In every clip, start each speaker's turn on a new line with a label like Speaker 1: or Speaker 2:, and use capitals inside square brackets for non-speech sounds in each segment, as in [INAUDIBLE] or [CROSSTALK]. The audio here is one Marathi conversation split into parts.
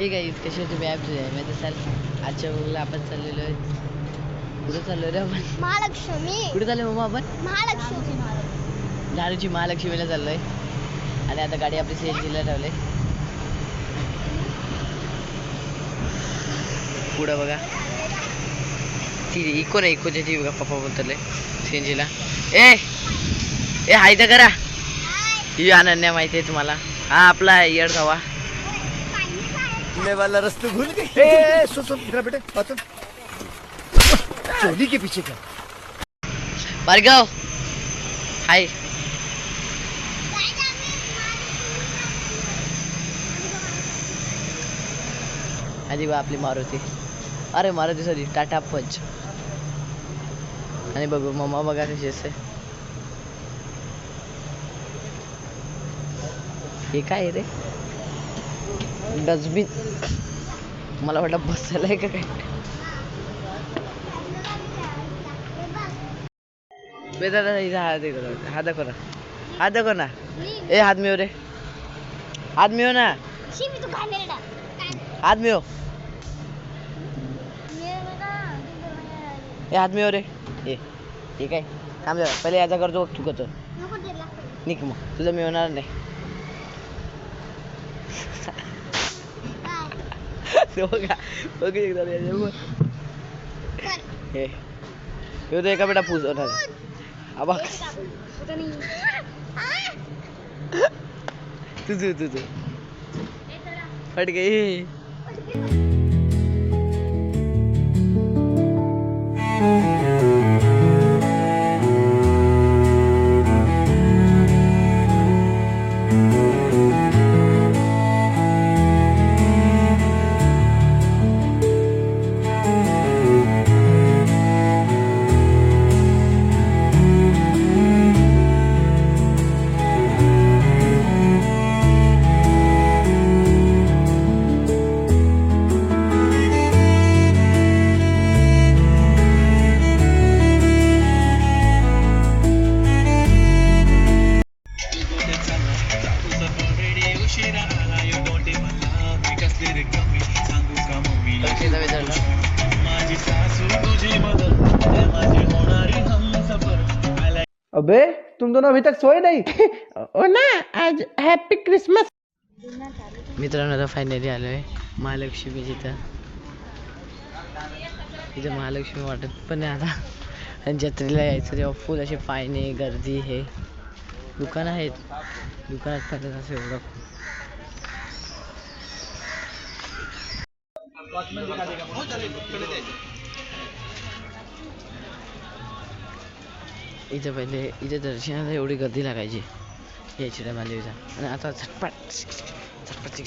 Speaker 1: ए काही कशी तुम्ही ॲप माहिती असाल? आजच्या वेळेला आपण चाललेलो आहे. कुठं चाललो रे आपण?
Speaker 2: महालक्ष्मी.
Speaker 1: कुठे चाललो मग आपण?
Speaker 2: महालक्ष्मी.
Speaker 1: धारूची महालक्ष्मीला चाललोय. आणि आता गाडी आपली सी एन जीला ठेवले पुढं बघा. ती इको नाही इकोच्या ती बघा पप्पा बोलतले सी एन जीला ए! ए हाय तर करा. ही अनन्या माहिती आहे तुम्हाला. हा आपला येड गावा
Speaker 3: मैं वाला रास्ते भूल गए ए, सुन सुन इधर बेटे बात सुन। चोली के पीछे का
Speaker 1: भार्गव हाय। आधी बा आपली मारुती। अरे मारुती सॉरी टाटा पंच। आणि बघू मम्मा बघा कशी असते हे काय आहे रे? डस्टबिन. मला वाटलं बसायला आहे का काय? बे दादा इथं हात दाखव ना. हात दाखव ना. हात दाखव ना. ए हात मिळव रे. हात मिळव ना. हात मिळव. ए हात मिळव रे. ए ठीक आहे थांब पहिले याचा करतो बघ तू करतो
Speaker 2: नको त्याला
Speaker 1: निक मग. तुझं मिळवणार नाही. तो बघा बघ एकदा रे, हे बघ. हे ह्यो तो एका बेटा पूज होणार हा बघ तू तू तू तू फट गई।
Speaker 3: अबे तुम दोनों अभी तक सोए नहीं? [LAUGHS]
Speaker 1: ओ ना आज हॅपी क्रिसमस मित्रांनो आता फायनली आलो आहे महालक्ष्मी जिथं. इथं महालक्ष्मी वाटत पण आहे आता. आणि जत्रेला यायचं तेव्हा फुल असे पायने गर्दी हे. दुकानं आहेत. दुकानात पण असं एवढं. इथं पहिले इथे दर्शनाला एवढी गर्दी लागायची. यायची टायमाला इथं आणि आता झटपट झटपट.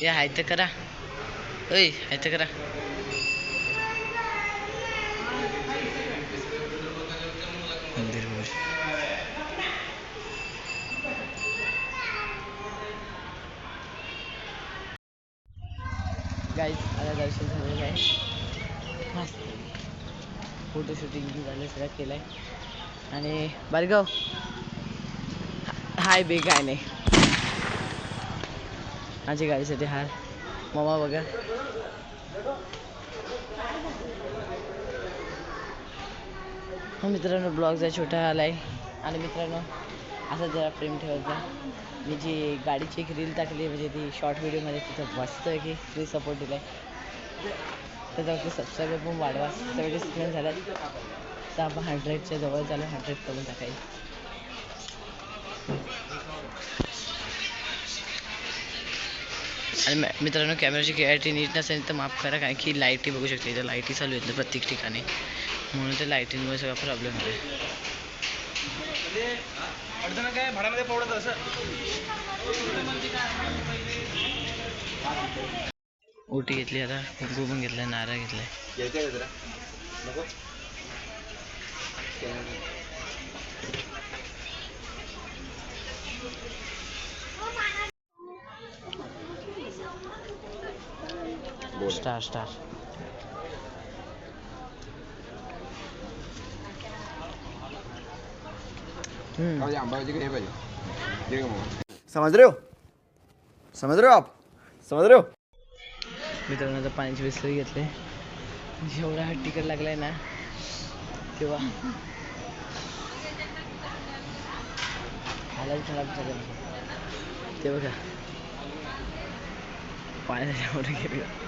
Speaker 1: या हाय तर करा. ओय हाय तर करा. गाईज आता दर्शन झालेलं आहे. मस्त. फोटो शूटिंग झालं सगळं केलं आहे आणि बारगाव हाय बे काय नाही माझी गाडीसाठी हार. मामा बघा. मित्रांनो मित्रांनो ब्लॉगचा छोटा आला आहे आणि मित्रांनो असं जरा प्रेम ठेवत जा मी जी गाडीची एक रील टाकली म्हणजे ती शॉर्ट व्हिडिओमध्ये तिथं मस्त की फ्री सपोर्ट दिला आहे त्याच्यावरती सबस्क्रायबर पण वाढवा. सगळे स्क्रीन झाल्यात. तर आपण हंड्रेडच्या जवळ झालं हंड्रेड करून टाकायचं. आणि मित्रांनो कॅमेराची क्लॅरिटी नीट नसेल तर माफ करा कारण की लाईटी बघू शकते इथं लाईटी चालू आहेत प्रत्येक ठिकाणी. म्हणून ते लाईटींमुळे सगळा प्रॉब्लेम होतो
Speaker 4: काय पडत असं
Speaker 1: ओटी घेतली आता कुंकू पण घेतलाय नारळ घेतलाय
Speaker 4: यायचं का जरा नको
Speaker 1: स्टार स्टार.
Speaker 4: हे
Speaker 3: समझ रहे हो? समझ रहे हो आप? समझ रहे हो?
Speaker 1: मित्रांनो आता पाण्याची बिस्लरी घेतले. जेवढा हा तिकट लागलाय ना तेव्हा. हालत खराब झालं ते बघा. पाण्याचा एवढं गेलं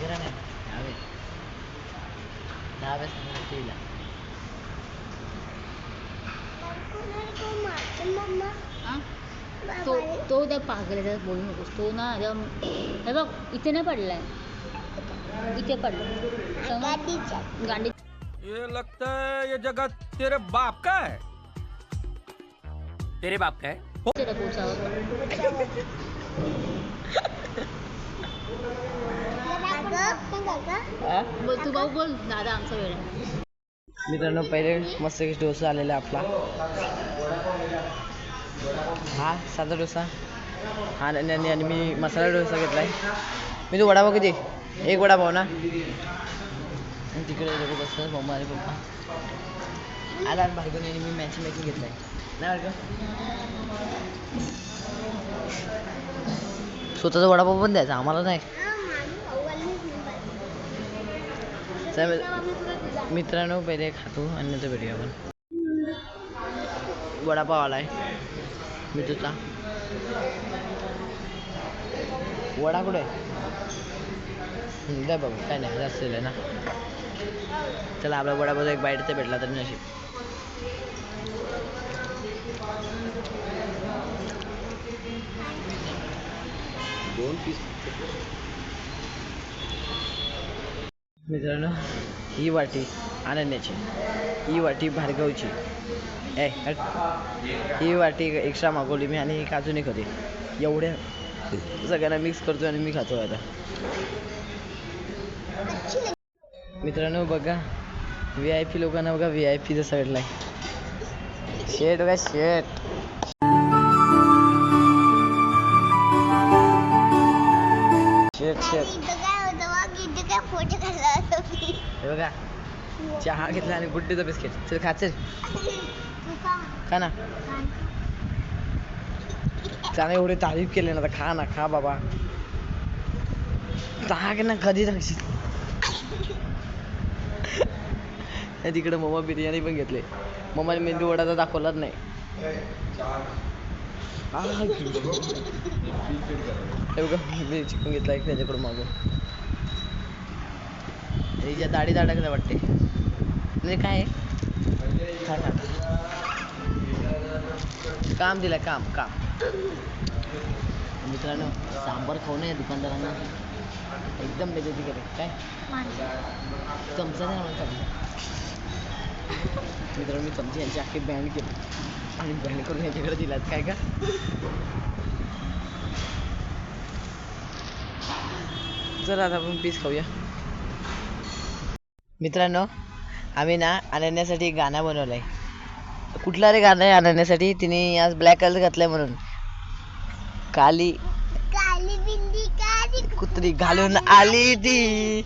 Speaker 1: करा दहावे
Speaker 5: तो तो त्या पागल बोलू नकोस. तो ना हे बघ इथे नाही पडलाय. इथे पडला समज गांडी
Speaker 6: ये लगता है ये जगह तेरे बाप का है। तेरे बाप का है?
Speaker 5: त्याला पोचावं बोल तू भाऊ बोल. दादा आमचा वेळ आहे.
Speaker 1: मित्रांनो पहिले मस्त डोसा आलेला आपला. हा साधा डोसा. हा आणि मी मसाला डोसा घेतलाय. मी तो वडापाव किती? एक वडापाव ना? आणि तिकडे लोक बसतात मम्मा आणि पप्पा. आला भार्गव यांनी मी मॅचिंग मॅचिंग घेतलाय. नाही भार्गव? स्वतःचा वडापाव पण द्यायचा आम्हाला नाही. मित्रांनो पहिले खातो आणि नंतर भेटूया आपण. वडापाव आलाय मी तुझा वडा कुठे? द्या बाबू काय नाही जास्त ना. चला आपला वडापाव एक बाईटचा भेटला तरी नशीब.
Speaker 4: दोन पीस
Speaker 1: मित्रांनो ही वाटी अनन्याची ही वाटी भार्गवची. ए. ही वाटी एक्स्ट्रा मागवली मी आणि काजू नाही खाते एवढ्या सगळ्यांना मिक्स करतो आणि मी खातो आता. मित्रांनो बघा व्ही आय पी लोकांना बघा व्ही आय पीचा साईडला शेट बघा शेट शेट शेट बघा चहा घेतला आणि गुड्डेचा बिस्किट चल खा चल. खा ना. त्याने एवढे तारीफ केले ना तर खा ना खा बाबा. टाक ना कधी टाकशील नाही तिकडे मम्मा बिर्याणी पण घेतले. मम्माने मेंदू वडा तर दाखवलाच नाही. मी चिकन घेतला एक त्याच्याकडून मागून. हिच्या दाढी अडकल्या वाटते. म्हणजे काय आहे? काम दिलं काम काम. मित्रांनो सांबार खाऊ नये दुकानदारांना. एकदम बेजती केलं काय? चमचा नाही म्हणून मित्रांनो मी चमचे यांची अख्खी बँड केली. आणि बँड करून यांच्याकडे दिलात काय का? चला आता आपण पीस खाऊया. मित्रांनो आम्ही ना आणण्यासाठी एक गाणं बनवलं आहे कुठला रे गाणं आहे आणण्यासाठी तिने आज ब्लॅक कलर घातलाय म्हणून. काली.
Speaker 2: काली बिंदी काली
Speaker 1: कुत्री घालून आली ती.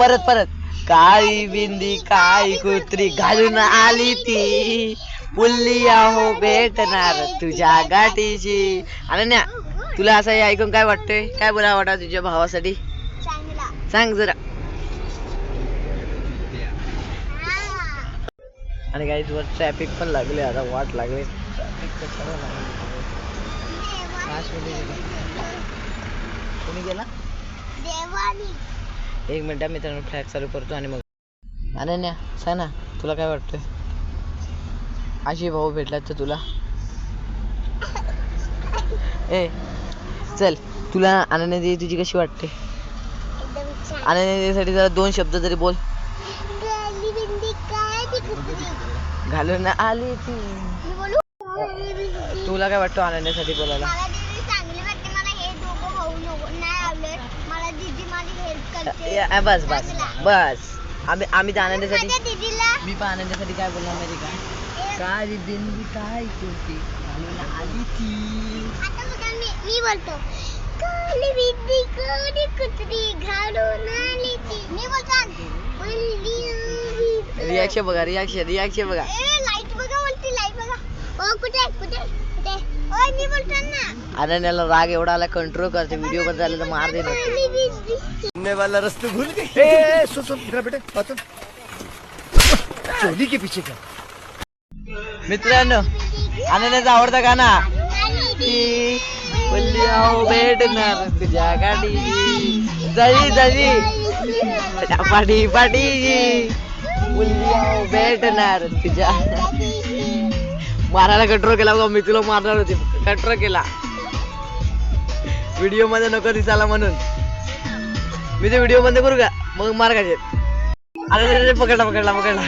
Speaker 1: परत परत. काळी बिंदी काळी कुत्री घालून आली ती. पुल्ली आहो भेटणार तुझ्या गाठीची अनन्या तुला असं हे ऐकून काय वाटतंय? काय बोला वाटा तुझ्या भावासाठी? सांग जरा. आणि काही वर ट्रॅफिक पण लागले आता वाट लागले. कोणी गेला?
Speaker 2: देवानी.
Speaker 1: एक मिनिट मित्रांनो फ्लॅग चालू करतो आणि मग अनन्या सांग ना तुला काय वाटतंय? अशी भाऊ भेटलात तर तुला? ए चल तुला अनन्या दिदी तुझी कशी वाटते? अनन्या दिदीसाठी जरा दोन शब्द तरी बोल. घालून आली ती. तुला काय वाटतं अनन्यासाठी बोलायला? बस बस बस आम्ही आम्ही आनंदासाठी
Speaker 2: माझ्या दीदीला
Speaker 1: मी पण आनंदासाठी काय बोलणार माहिती का? काय बिंदी काय कुर्ती घालून आली ती
Speaker 2: मी बोलतो काली बिंदी काली कुत्री घालून आली ती मी बोलतो
Speaker 1: रिॲक्शन बघा रिॲक्शन रिॲक्शन बघा।
Speaker 2: लाईट बघा बोलते लाईट बघा। ओ कुठे कुठे कुठे ओय मी बोलतो ना
Speaker 1: अनन्याला राग एवढा आला कंट्रोल करते व्हिडिओ बंद झाला तर मार देणार.
Speaker 3: वाला रास्ता भूल गए ए, इधर बेटे चोली के पीछे क्या?
Speaker 1: मित्रांनो अनन्याचा आवडता गाणं ती बोलली अहो भेटणार तुझ्या गाडी जळी जळी. पाठी पाठी बोलली अहो भेटणार तुझ्या मारायला कंट्रोल केला बघा मी तुला मारणार होते. कंट्रोल केला. व्हिडिओमध्ये नको दिसायला म्हणून. मी ते व्हिडिओ बंद करू का? मग मार काढे अरे पकडला पकडला पकडला.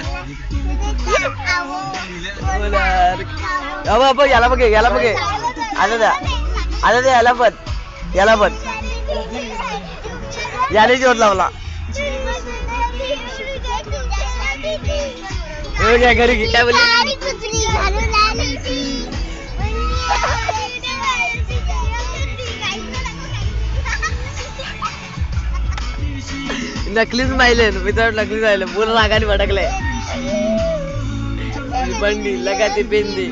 Speaker 1: बोला बघ याला बघ याला बघ आता द्या. आता द्या याला पण. याला पण. याने जोर लावला. घरी घे, काय बोलली? नकलीच माहिले विदाउट नकलीच राहिले पूर्ण रागाने भडकलाय बंडी लगाती पेंदी.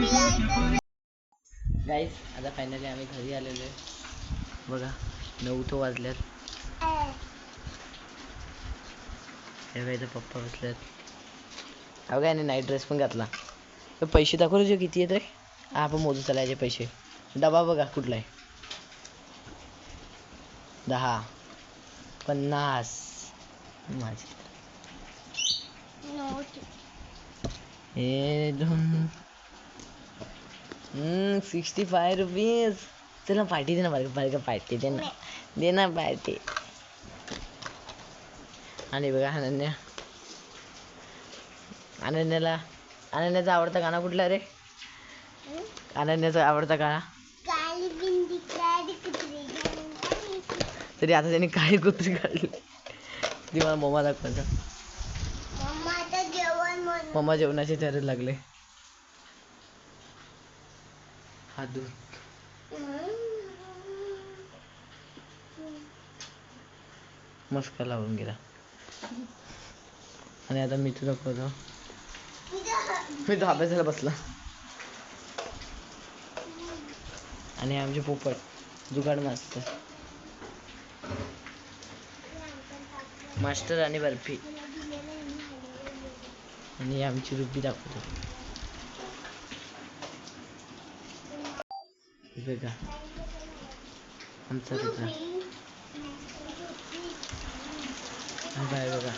Speaker 1: गाईस आता फायनली आम्ही घरी आलेलो आहे. बघा नऊ तो वाजल्यात. हे गाईचा पप्पा बसल्यात अहो काय नाही नाईट ड्रेस पण घातला. तर पैसे दाखवू जे किती येत रे? आपण मोजू चालायचे पैसे. डबा बघा कुठला आहे. दहा. पन्नास. माझे हे दोन सिक्स्टी फाय रुपीज चला पार्टी दे ना बरं बरं पार्टी दे ना दे ना पार्टी आणि बघा अनन्या. अनन्याला अनन्याचा आवडता गाणं कुठला रे? अनन्याचा आवडता गाणं. तरी आता त्यांनी काय कुत्री काढली. ती मला मोमा दाखवायचा
Speaker 2: मम्मा
Speaker 1: मम्मा जेवणाचे तयारी लागले. हात धुवून मस्का लावून गेला. आणि आता मी तुला करतो. मी तो अभ्यासाला बसला. आणि आमचे पोपट जुगाड मास्तर मास्टर आणि बर्फी. आणि आमची रुपी दाखवतो. बघा. आमचा रुद्रा बाय बघा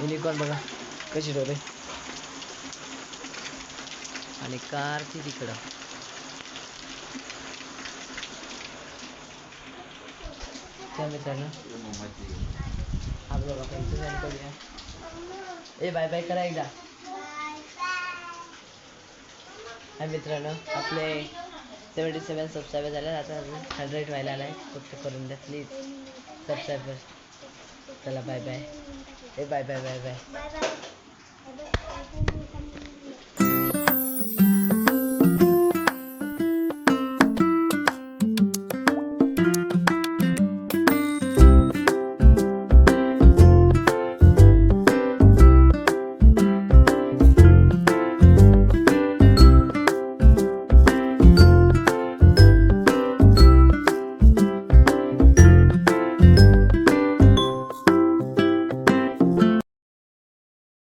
Speaker 1: युनिकॉर्न बघा. कशी डोले आणि कार ती तिकडं. त्या मित्रांनो. आपलं बघा इथं जाऊन करूया. ए बाय बाय करा एकदा. हा मित्रांनो आपले सेवन्टी सेवन सबस्क्रायबर झाले. आता हंड्रेड व्हायला आलाय. फक्त करून द्या प्लीज सबस्क्रायबर चला बाय बाय ए बाय बाय
Speaker 2: बाय बाय